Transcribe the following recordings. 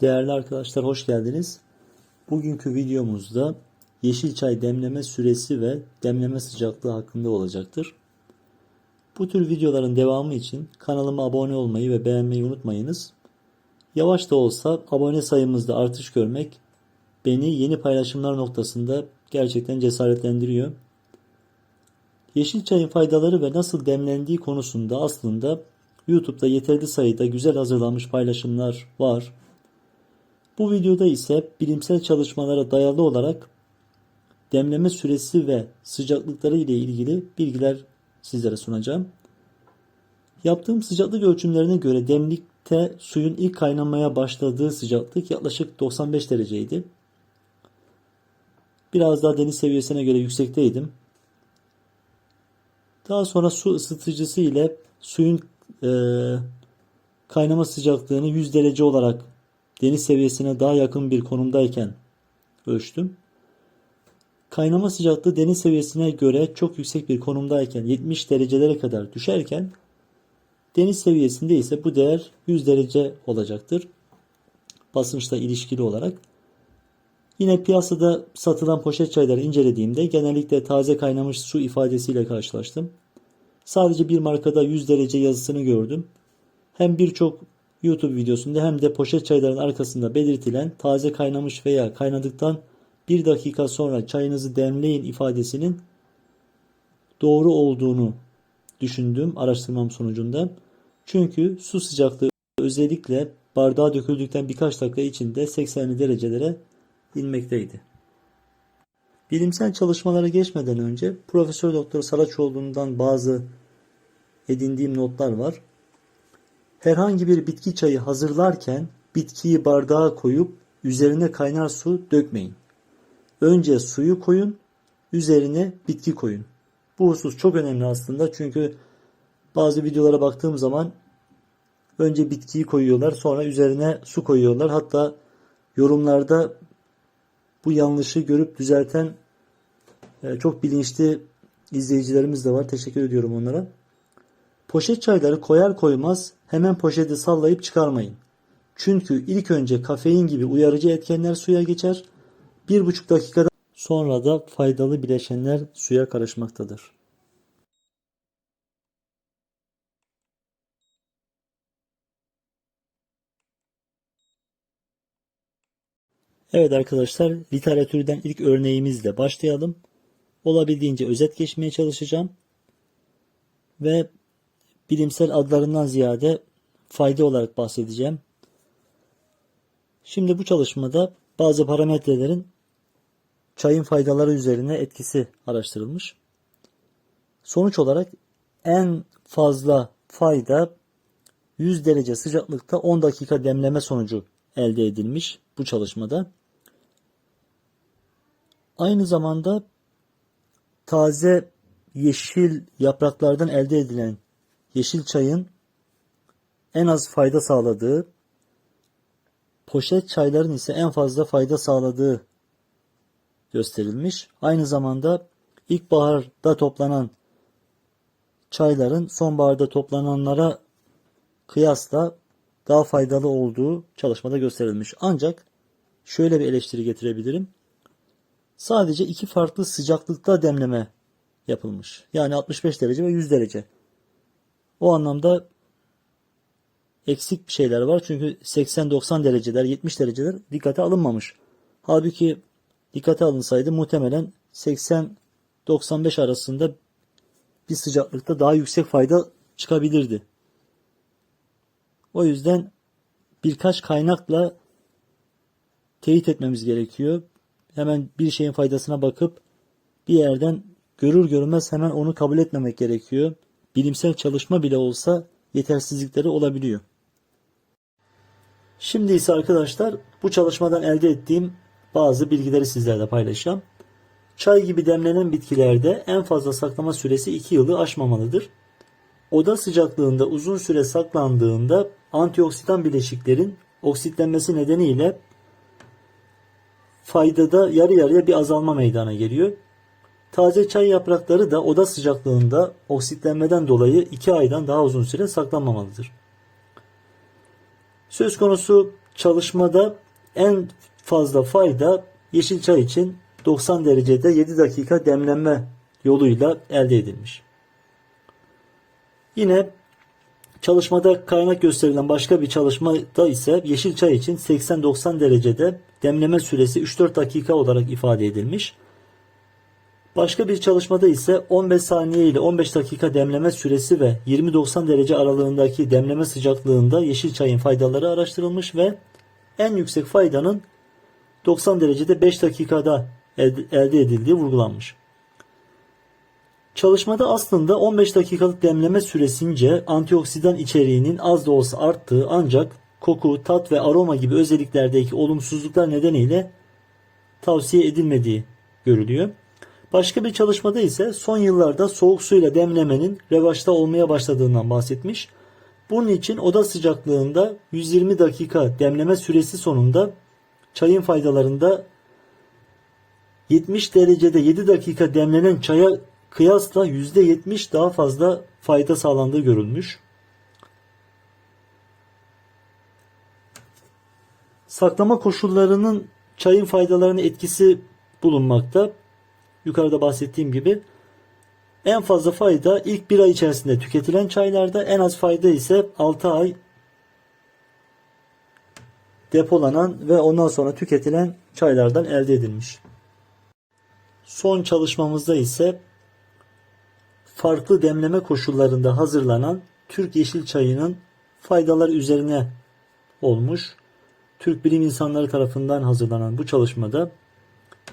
Değerli arkadaşlar hoş geldiniz. Bugünkü videomuzda yeşil çay demleme süresi ve demleme sıcaklığı hakkında olacaktır. Bu tür videoların devamı için kanalıma abone olmayı ve beğenmeyi unutmayınız. Yavaş da olsa abone sayımızda artış görmek beni yeni paylaşımlar noktasında gerçekten cesaretlendiriyor. Yeşil çayın faydaları ve nasıl demlendiği konusunda aslında YouTube'da yeterli sayıda güzel hazırlanmış paylaşımlar var. Bu videoda ise bilimsel çalışmalara dayalı olarak demleme süresi ve sıcaklıkları ile ilgili bilgiler sizlere sunacağım. Yaptığım sıcaklık ölçümlerine göre demlikte suyun ilk kaynamaya başladığı sıcaklık yaklaşık 95 dereceydi. Biraz daha deniz seviyesine göre yüksekteydim. Daha sonra su ısıtıcısı ile suyun e, kaynama sıcaklığını 100 derece olarak deniz seviyesine daha yakın bir konumdayken ölçtüm. Kaynama sıcaklığı deniz seviyesine göre çok yüksek bir konumdayken 70 derecelere kadar düşerken deniz seviyesinde ise bu değer 100 derece olacaktır. Basınçla ilişkili olarak. Yine piyasada satılan poşet çayları incelediğimde genellikle taze kaynamış su ifadesiyle karşılaştım. Sadece bir markada 100 derece yazısını gördüm. Hem birçok YouTube videosunda hem de poşet çayların arkasında belirtilen taze kaynamış veya kaynadıktan bir dakika sonra çayınızı demleyin ifadesinin doğru olduğunu düşündüm araştırmam sonucunda. Çünkü su sıcaklığı özellikle bardağa döküldükten birkaç dakika içinde 80 derecelere inmekteydi. Bilimsel çalışmalara geçmeden önce Profesör Doktor Saraçoğlu'ndan bazı edindiğim notlar var. Herhangi bir bitki çayı hazırlarken bitkiyi bardağa koyup üzerine kaynar su dökmeyin. Önce suyu koyun, üzerine bitki koyun. Bu husus çok önemli aslında çünkü bazı videolara baktığım zaman önce bitkiyi koyuyorlar sonra üzerine su koyuyorlar. Hatta yorumlarda bu yanlışı görüp düzelten e, çok bilinçli izleyicilerimiz de var. Teşekkür ediyorum onlara. Poşet çayları koyar koymaz hemen poşeti sallayıp çıkarmayın. Çünkü ilk önce kafein gibi uyarıcı etkenler suya geçer. Bir buçuk dakikada sonra da faydalı bileşenler suya karışmaktadır. Evet arkadaşlar literatürden ilk örneğimizle başlayalım. Olabildiğince özet geçmeye çalışacağım. Ve bilimsel adlarından ziyade fayda olarak bahsedeceğim. Şimdi bu çalışmada bazı parametrelerin çayın faydaları üzerine etkisi araştırılmış. Sonuç olarak en fazla fayda 100 derece sıcaklıkta 10 dakika demleme sonucu elde edilmiş bu çalışmada. Aynı zamanda taze yeşil yapraklardan elde edilen yeşil çayın en az fayda sağladığı, poşet çayların ise en fazla fayda sağladığı gösterilmiş. Aynı zamanda ilkbaharda toplanan çayların sonbaharda toplananlara kıyasla daha faydalı olduğu çalışmada gösterilmiş. Ancak şöyle bir eleştiri getirebilirim. Sadece iki farklı sıcaklıkta demleme yapılmış. Yani 65 derece ve 100 derece. O anlamda eksik bir şeyler var. Çünkü 80-90 dereceler, 70 dereceler dikkate alınmamış. Halbuki dikkate alınsaydı muhtemelen 80-95 arasında bir sıcaklıkta daha yüksek fayda çıkabilirdi. O yüzden birkaç kaynakla teyit etmemiz gerekiyor. Hemen bir şeyin faydasına bakıp bir yerden görür görmez hemen onu kabul etmemek gerekiyor. Bilimsel çalışma bile olsa yetersizlikleri olabiliyor. Şimdi ise arkadaşlar bu çalışmadan elde ettiğim bazı bilgileri sizlerle paylaşacağım. Çay gibi demlenen bitkilerde en fazla saklama süresi 2 yılı aşmamalıdır. Oda sıcaklığında uzun süre saklandığında antioksidan bileşiklerin oksitlenmesi nedeniyle faydada yarı yarıya bir azalma meydana geliyor. Taze çay yaprakları da oda sıcaklığında oksitlenmeden dolayı 2 aydan daha uzun süre saklanmamalıdır. Söz konusu çalışmada en fazla fayda yeşil çay için 90 derecede 7 dakika demlenme yoluyla elde edilmiş. Yine çalışmada kaynak gösterilen başka bir çalışmada ise yeşil çay için 80-90 derecede demleme süresi 3-4 dakika olarak ifade edilmiş. Başka bir çalışmada ise 15 saniye ile 15 dakika demleme süresi ve 20-90 derece aralığındaki demleme sıcaklığında yeşil çayın faydaları araştırılmış ve en yüksek faydanın 90 derecede 5 dakikada elde edildiği vurgulanmış. Çalışmada aslında 15 dakikalık demleme süresince antioksidan içeriğinin az da olsa arttığı ancak koku, tat ve aroma gibi özelliklerdeki olumsuzluklar nedeniyle tavsiye edilmediği görülüyor. Başka bir çalışmada ise son yıllarda soğuk suyla demlemenin revaçta olmaya başladığından bahsetmiş. Bunun için oda sıcaklığında 120 dakika demleme süresi sonunda çayın faydalarında 70 derecede 7 dakika demlenen çaya kıyasla %70 daha fazla fayda sağlandığı görülmüş. Saklama koşullarının çayın faydalarına etkisi bulunmakta. Yukarıda bahsettiğim gibi en fazla fayda ilk bir ay içerisinde tüketilen çaylarda en az fayda ise 6 ay depolanan ve ondan sonra tüketilen çaylardan elde edilmiş. Son çalışmamızda ise farklı demleme koşullarında hazırlanan Türk yeşil çayının faydaları üzerine olmuş. Türk bilim insanları tarafından hazırlanan bu çalışmada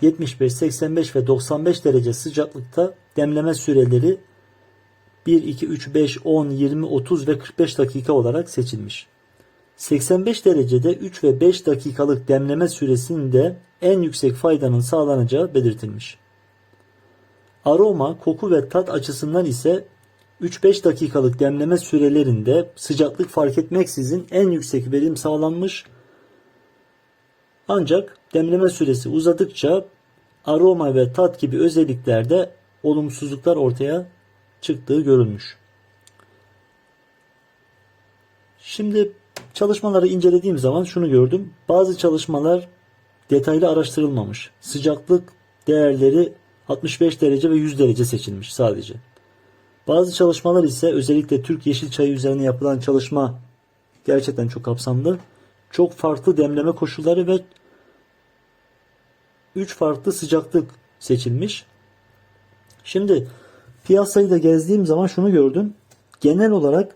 75, 85 ve 95 derece sıcaklıkta demleme süreleri 1, 2, 3, 5, 10, 20, 30 ve 45 dakika olarak seçilmiş. 85 derecede 3 ve 5 dakikalık demleme süresinde en yüksek faydanın sağlanacağı belirtilmiş. Aroma, koku ve tat açısından ise 3-5 dakikalık demleme sürelerinde sıcaklık fark etmeksizin en yüksek verim sağlanmış. Ancak demleme süresi uzadıkça aroma ve tat gibi özelliklerde olumsuzluklar ortaya çıktığı görülmüş. Şimdi çalışmaları incelediğim zaman şunu gördüm. Bazı çalışmalar detaylı araştırılmamış. Sıcaklık değerleri 65 derece ve 100 derece seçilmiş sadece. Bazı çalışmalar ise özellikle Türk yeşil çayı üzerine yapılan çalışma gerçekten çok kapsamlı. Çok farklı demleme koşulları ve 3 farklı sıcaklık seçilmiş. Şimdi piyasayı da gezdiğim zaman şunu gördüm. Genel olarak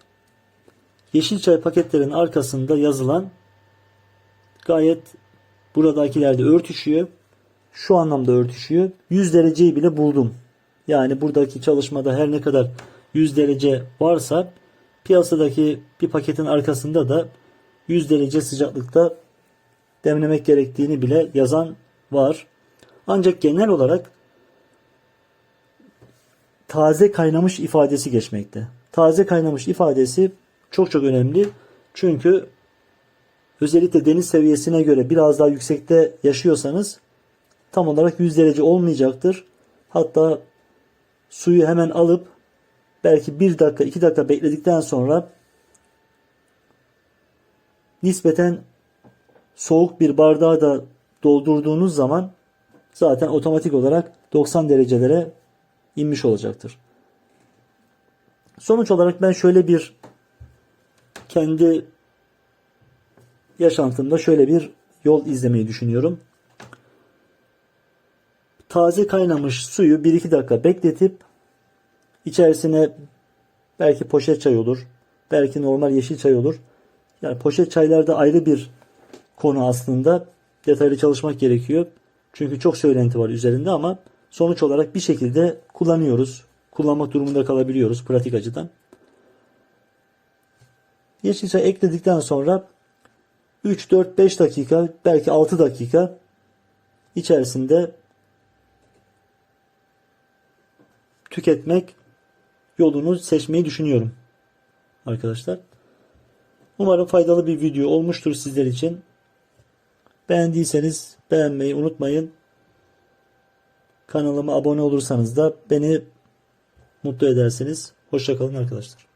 yeşil çay paketlerin arkasında yazılan gayet buradakilerde örtüşüyor şu anlamda örtüşüyor. 100 dereceyi bile buldum. Yani buradaki çalışmada her ne kadar 100 derece varsa piyasadaki bir paketin arkasında da 100 derece sıcaklıkta demlemek gerektiğini bile yazan var. Ancak genel olarak taze kaynamış ifadesi geçmekte. Taze kaynamış ifadesi çok çok önemli. Çünkü özellikle deniz seviyesine göre biraz daha yüksekte yaşıyorsanız tam olarak 100 derece olmayacaktır. Hatta suyu hemen alıp belki 1 dakika 2 dakika bekledikten sonra nispeten soğuk bir bardağı da doldurduğunuz zaman zaten otomatik olarak 90 derecelere inmiş olacaktır. Sonuç olarak ben şöyle bir kendi yaşantımda şöyle bir yol izlemeyi düşünüyorum taze kaynamış suyu 1-2 dakika bekletip içerisine belki poşet çay olur. Belki normal yeşil çay olur. Yani poşet çaylarda ayrı bir konu aslında. Detaylı çalışmak gerekiyor. Çünkü çok söylenti var üzerinde ama sonuç olarak bir şekilde kullanıyoruz. Kullanmak durumunda kalabiliyoruz pratik açıdan. Yeşil çay ekledikten sonra 3, 4, 5 dakika belki 6 dakika içerisinde tüketmek yolunu seçmeyi düşünüyorum. Arkadaşlar. Umarım faydalı bir video olmuştur sizler için. Beğendiyseniz beğenmeyi unutmayın. Kanalıma abone olursanız da beni mutlu edersiniz. Hoşçakalın arkadaşlar.